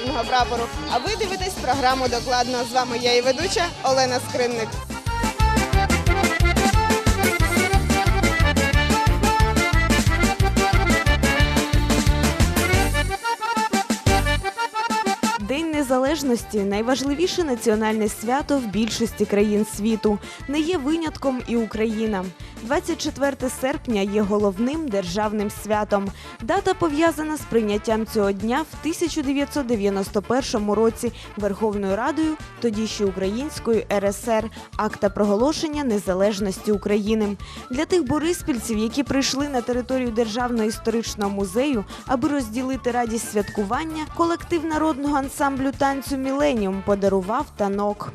державного прапору. А ви дивитесь програму докладно. З вами я і ведуча Олена Скринник. День незалежності найважливіше національне свято в більшості країн світу. Не є винятком і Україна. 24 серпня є головним державним святом. Дата пов'язана з прийняттям цього дня в 1991 році Верховною Радою, тоді ще Українською РСР, акта проголошення незалежності України. Для тих бориспільців, які прийшли на територію Державного історичного музею, аби розділити радість святкування, колектив народного ансамблю танцю Міленіум подарував танок.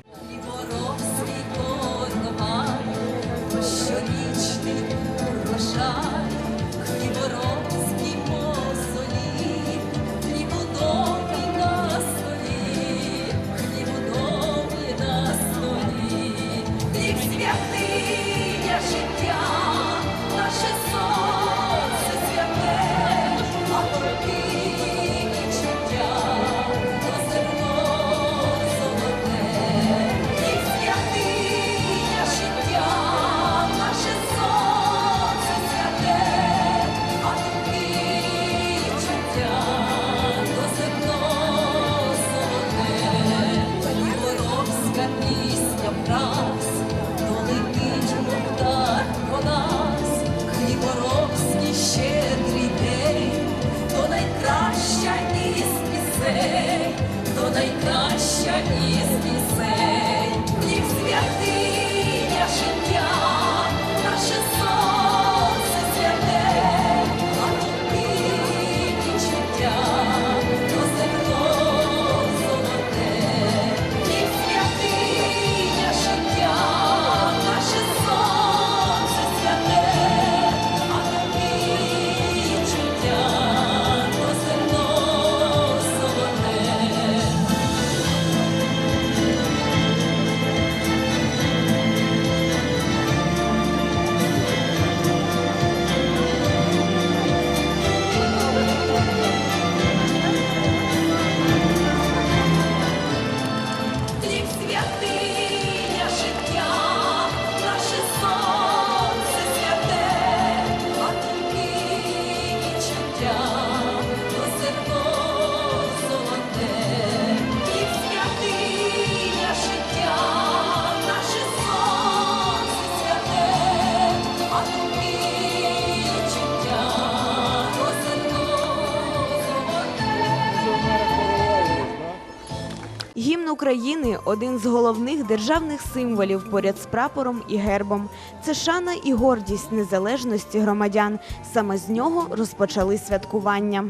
України один з головних державних символів поряд з прапором і гербом. Це шана і гордість незалежності громадян. Саме з нього розпочали святкування.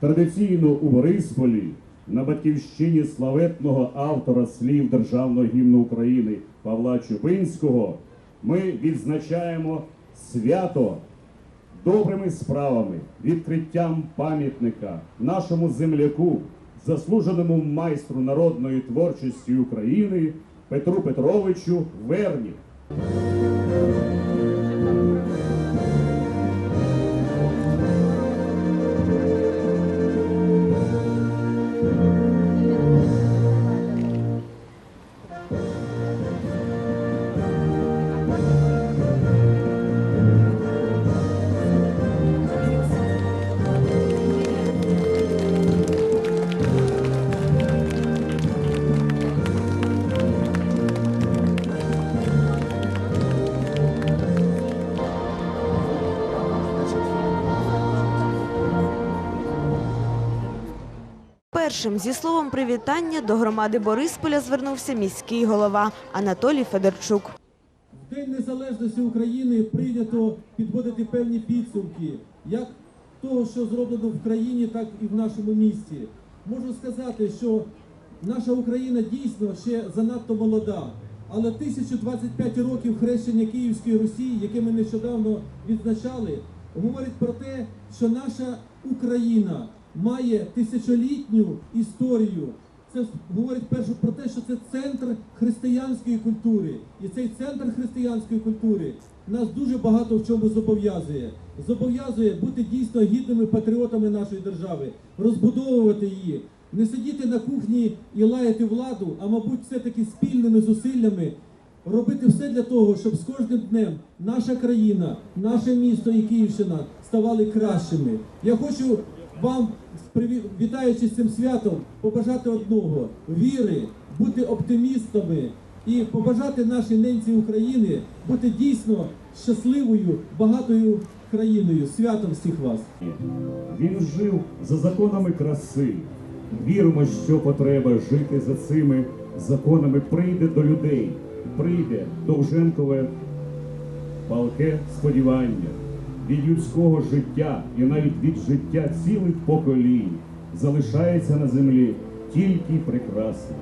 Традиційно у Борисполі на батьківщині славетного автора слів Державного гімну України Павла Чупинського ми відзначаємо свято добрими справами, відкриттям пам'ятника нашому земляку, заслуженому майстру народної творчості України Петру Петровичу Верні. Першим зі словом привітання до громади Борисполя звернувся міський голова Анатолій Федорчук. В День Незалежності України прийнято підводити певні підсумки, як того, що зроблено в країні, так і в нашому місті. Можу сказати, що наша Україна дійсно ще занадто молода, але 1025 років хрещення Київської Русі, яке ми нещодавно відзначали, говорить про те, що наша Україна має тисячолітню історію. Це говорить перше про те, що це центр християнської культури. І цей центр християнської культури нас дуже багато в чому зобов'язує. Зобов'язує бути дійсно гідними патріотами нашої держави, розбудовувати її, не сидіти на кухні і лаяти владу, а мабуть, все-таки спільними зусиллями робити все для того, щоб з кожним днем наша країна, наше місто і Київщина ставали кращими. Я хочу вам, вітаючи з цим святом, побажати одного віри, бути оптимістами і побажати нашій ненці України бути дійсно щасливою, багатою країною. Святом всіх вас! Він жив за законами краси. Віримо, що потреба жити за цими законами прийде до людей, прийде Довженкове палке сподівання від людського життя і навіть від життя цілих поколінь залишається на землі тільки прекрасне.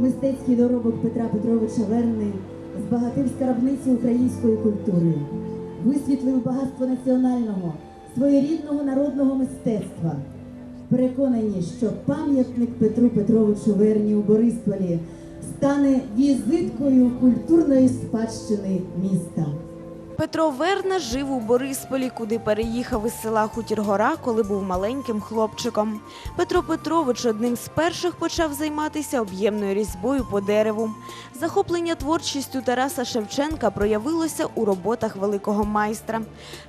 Мистецький доробок Петра Петровича Верни збагатив скарбниці української культури, висвітлив багатство національного, своєрідного народного мистецтва. Переконані, що пам'ятник Петру Петровичу Верні у Борисполі стане візиткою культурної спадщини міста. Петро Верна жив у Борисполі, куди переїхав із села Хутіргора, коли був маленьким хлопчиком. Петро Петрович одним з перших почав займатися об'ємною різьбою по дереву. Захоплення творчістю Тараса Шевченка проявилося у роботах великого майстра,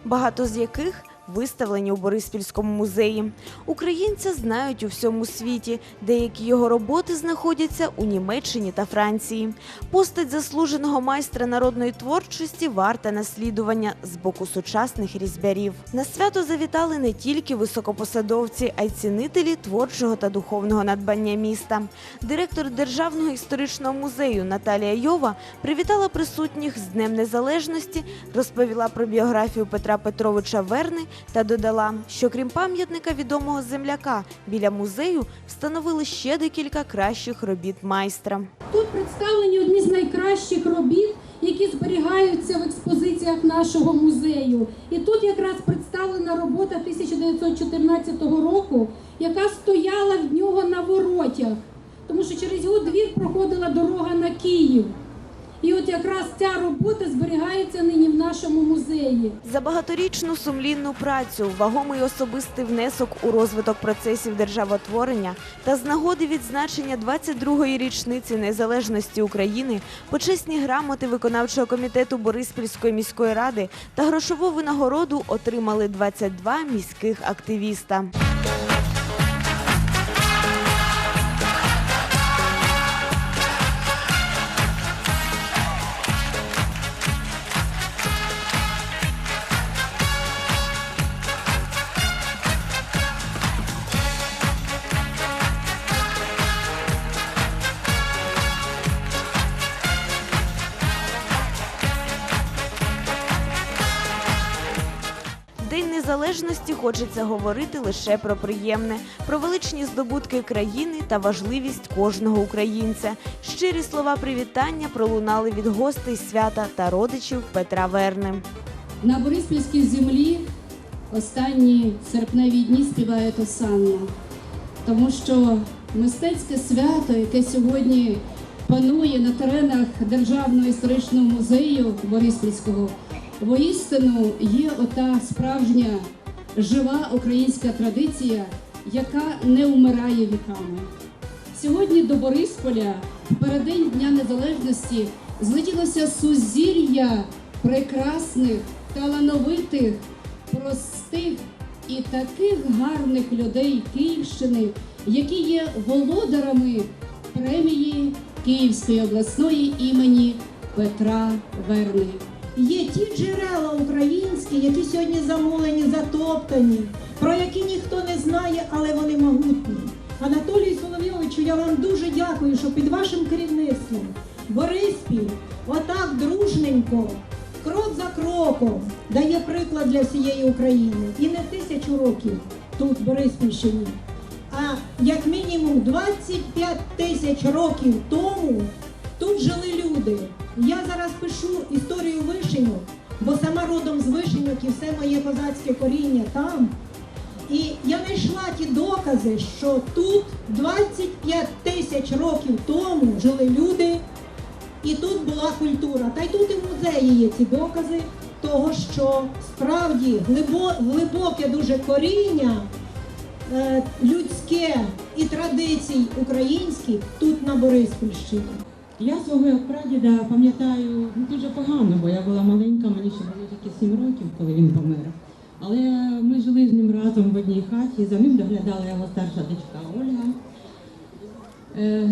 багато з яких виставлені у Бориспільському музеї. Українця знають у всьому світі. Деякі його роботи знаходяться у Німеччині та Франції. Постать заслуженого майстра народної творчості варта наслідування з боку сучасних різьбярів. На свято завітали не тільки високопосадовці, а й цінителі творчого та духовного надбання міста. Директор Державного історичного музею Наталія Йова привітала присутніх з Днем Незалежності, розповіла про біографію Петра Петровича Верни та додала, що крім пам'ятника відомого земляка біля музею встановили ще декілька кращих робіт майстра. Тут представлені одні з найкращих робіт, які зберігаються в експозиціях нашого музею. І тут якраз представлена робота 1914 року, яка стояла в нього на воротях, тому що через його двір проходила дорога на Київ. І от якраз ця робота зберігається нині в нашому музеї. За багаторічну сумлінну працю, вагомий особистий внесок у розвиток процесів державотворення та з нагоди відзначення 22-ї річниці незалежності України, почесні грамоти виконавчого комітету Бориспільської міської ради та грошову винагороду отримали 22 міських активіста. Незалежності хочеться говорити лише про приємне, про величні здобутки країни та важливість кожного українця. Щирі слова привітання пролунали від гостей свята та родичів Петра Верни. На Бориспільській землі останні серпневі дні співає Осанна, тому що мистецьке свято, яке сьогодні панує на теренах Державного історичного музею Бориспільського, воістину є ота справжня жива українська традиція, яка не вмирає віками. Сьогодні до Борисполя в переддень Дня Незалежності злетілося сузір'я прекрасних, талановитих, простих і таких гарних людей Київщини, які є володарами премії Київської обласної імені Петра Верни. Є ті джерела українські, які сьогодні замулені, затоптані, про які ніхто не знає, але вони могутні. Анатолію Соловйовичу, я вам дуже дякую, що під вашим керівництвом Бориспіль отак дружненько, крок за кроком дає приклад для всієї України. І не тисячу років тут, в Бориспільщині, а як мінімум 25 тисяч років тому тут жили люди. Я зараз пишу історію вишеньок, бо сама родом з вишеньок і все моє козацьке коріння там. І я знайшла ті докази, що тут 25 тисяч років тому жили люди, і тут була культура. Та й тут і в музеї є ці докази того, що справді глибоке дуже коріння е, людське і традицій українських тут на Бориспільщині. Я свого прадіда пам'ятаю дуже погано, бо я була маленька, мені ще було тільки 7 років, коли він помер. Але ми жили з ним разом в одній хаті, за ним доглядала його старша дочка Ольга. Е,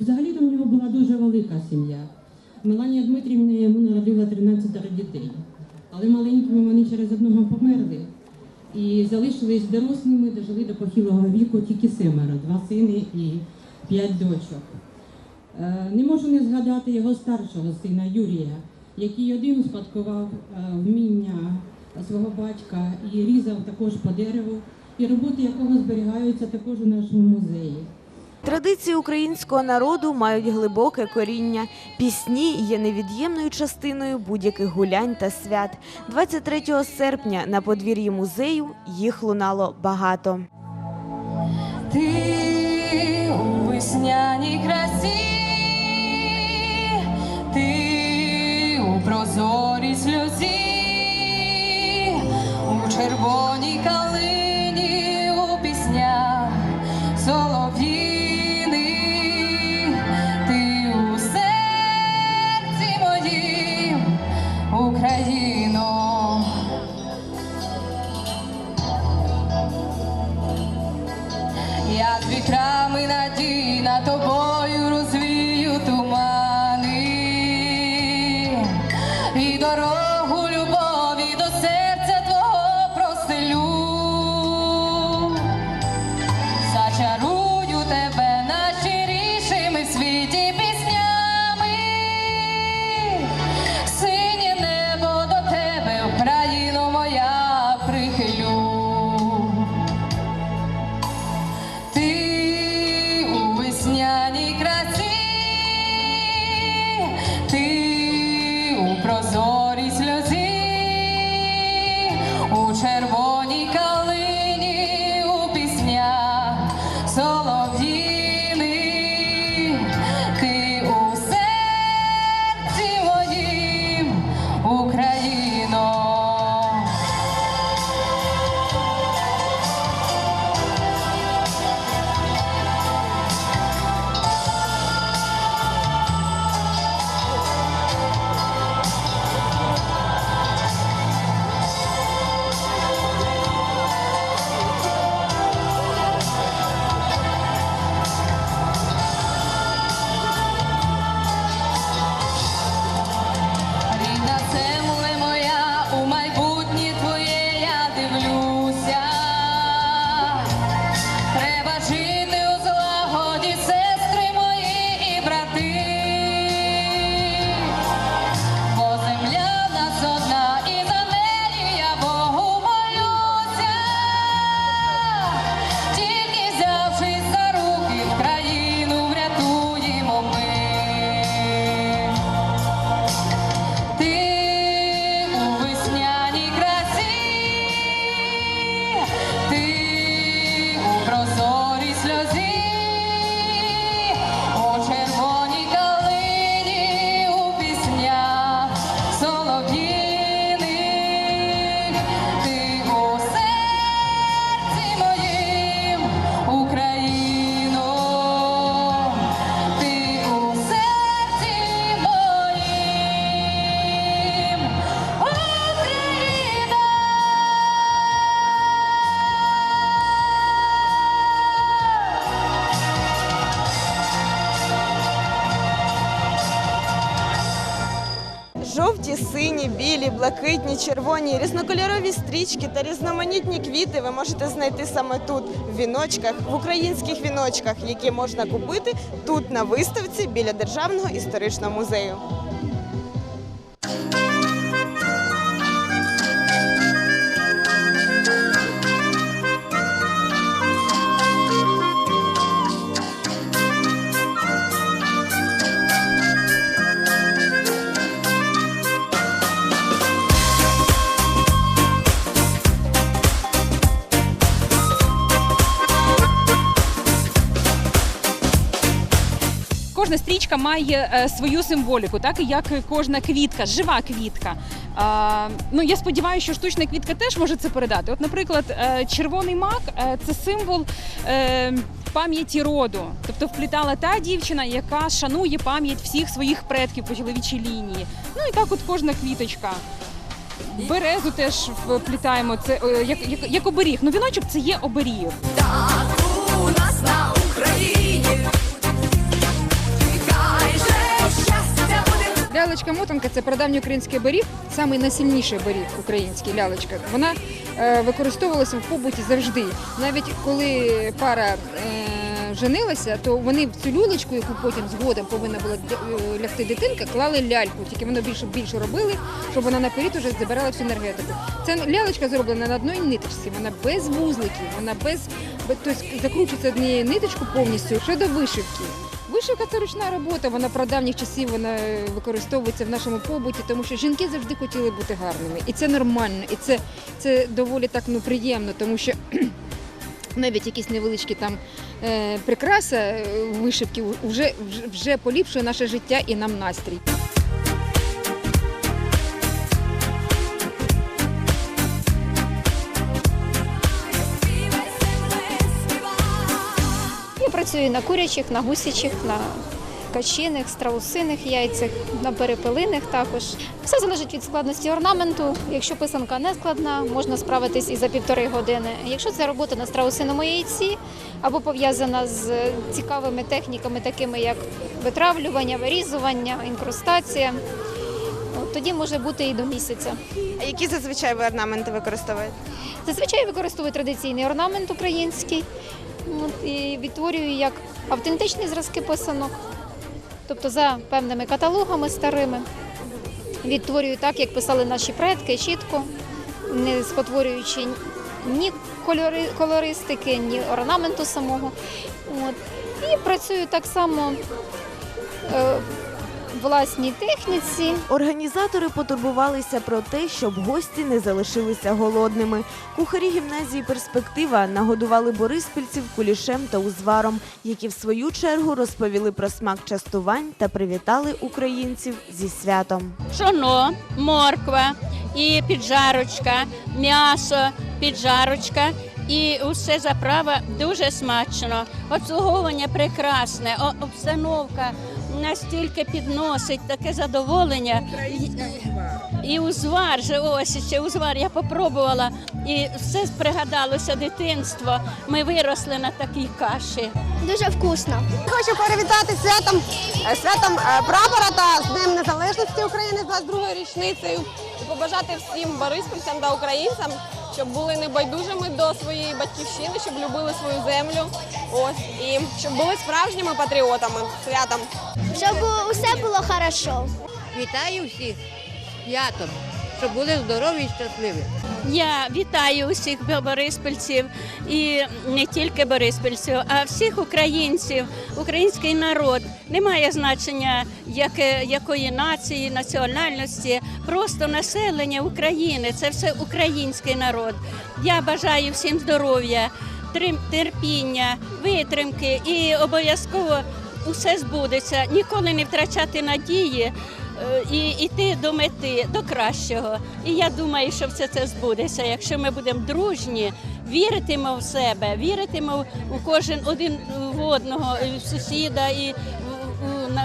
взагалі в нього була дуже велика сім'я. Меланія Дмитрівна йому народила 13 дітей. Але маленькими вони через одного померли. І залишились дорослими, дожили до похилого віку тільки семеро, два сини і п'ять дочок. Е, Не можу не згадати його старшого сина Юрія, який один успадкував е, вміння свого батька і різав також по дереву, і роботи якого зберігаються також у нашому музеї. Традиції українського народу мають глибоке коріння. Пісні є невід'ємною частиною будь-яких гулянь та свят. 23 серпня на подвір'ї музею їх лунало багато. Весняній красі, ти у прозорій сльозі, у червоній калині, жовті, сині, білі, блакитні, червоні, різнокольорові стрічки та різноманітні квіти ви можете знайти саме тут, в віночках, в українських віночках, які можна купити тут на виставці біля Державного історичного музею. Кожна стрічка має е, свою символіку, так як кожна квітка, жива квітка. Ну я сподіваюся, що штучна квітка теж може це передати. От, наприклад, е, червоний мак е, це символ. Пам'яті роду, тобто вплітала та дівчина, яка шанує пам'ять всіх своїх предків по чоловічій лінії. Ну і так, от кожна квіточка. Березу теж вплітаємо. Це як, як, як оберіг. Ну віночок це є оберіг. Лялечка мотанка це прадавній український оберіг, самий найсильніший оберіг український лялечка. Вона е, використовувалася в побуті завжди. Навіть коли пара е, женилася, то вони в цю люлечку, яку потім згодом повинна була е, лягти дитинка, клали ляльку. Тільки воно більше більше робили, щоб вона наперед уже забирала всю енергетику. Ця лялечка зроблена на одній ниточці, вона без вузликів, вона без, тобто закручується однією ниточкою повністю щодо вишивки. Вишивка це ручна робота, вона про давніх часів вона е, використовується в нашому побуті, тому що жінки завжди хотіли бути гарними. І це нормально, і це, це доволі так ну, приємно, тому що навіть якісь невеличкі там е, прикраси е, вишивки вже, вже поліпшує наше життя і нам настрій. Працюю на курячих, на гусячих, на качиних, страусиних яйцях, на перепелиних також. Все залежить від складності орнаменту. Якщо писанка не складна, можна справитись і за півтори години. Якщо це робота на страусиному яйці або пов'язана з цікавими техніками, такими як витравлювання, вирізування, інкрустація, тоді може бути і до місяця. А які зазвичай ви орнаменти використовуєте? Зазвичай використовую традиційний орнамент український і відтворюю як автентичні зразки писанок, тобто за певними каталогами старими. Відтворюю так, як писали наші предки, чітко, не спотворюючи ні кольори, колористики, ні орнаменту самого. От. І працюю так само е, власній техніці. Організатори потурбувалися про те, щоб гості не залишилися голодними. Кухарі гімназії Перспектива нагодували бориспільців кулішем та узваром, які в свою чергу розповіли про смак частувань та привітали українців зі святом. пшоно, морква і піджарочка, м'ясо, піджарочка. І усе заправа дуже смачно. Обслуговування прекрасне, обстановка настільки підносить таке задоволення. І- узвар же ось ще узвар я попробувала, і все пригадалося дитинство. Ми виросли на такій каші. Дуже вкусно. Хочу привітати святом, е, святом е, прапора та з Днем Незалежності України з 22 річницею. І побажати всім бориспільцям та українцям, щоб були небайдужими до своєї батьківщини, щоб любили свою землю. Ось і щоб були справжніми патріотами. Святом. Щоб усе було хорошо. Вітаю всіх святом, щоб були здорові і щасливі. Я вітаю усіх бориспільців і не тільки бориспільців, а всіх українців, український народ. Немає значення яке, якої нації, національності, просто населення України. Це все український народ. Я бажаю всім здоров'я, терпіння, витримки і обов'язково усе збудеться. Ніколи не втрачати надії і йти до мети, до кращого. І я думаю, що все це збудеться, якщо ми будемо дружні, віритимо в себе, віритимо у кожен один в одного, в сусіда, і в-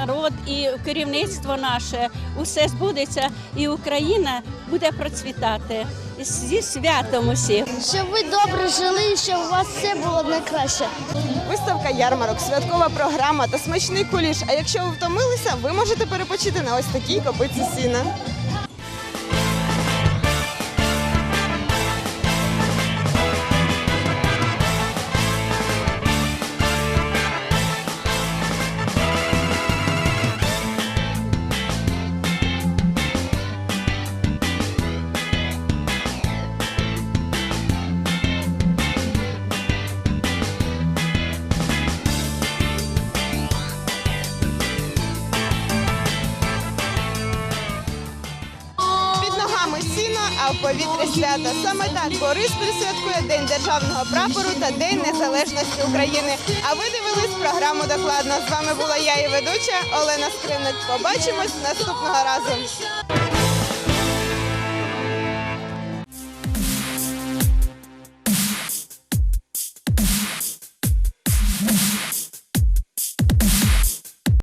народ, і керівництво наше. Усе збудеться, і Україна буде процвітати. Зі святом усіх. Щоб ви добре жили і щоб у вас все було найкраще. Виставка ярмарок, святкова програма та смачний куліш. А якщо ви втомилися, ви можете перепочити на ось такій копиці сіна. Свята. Саме так Бориспіль святкує День державного прапору та День Незалежності України. А ви дивились програму докладно. З вами була я і ведуча Олена Скриник. Побачимось наступного разу.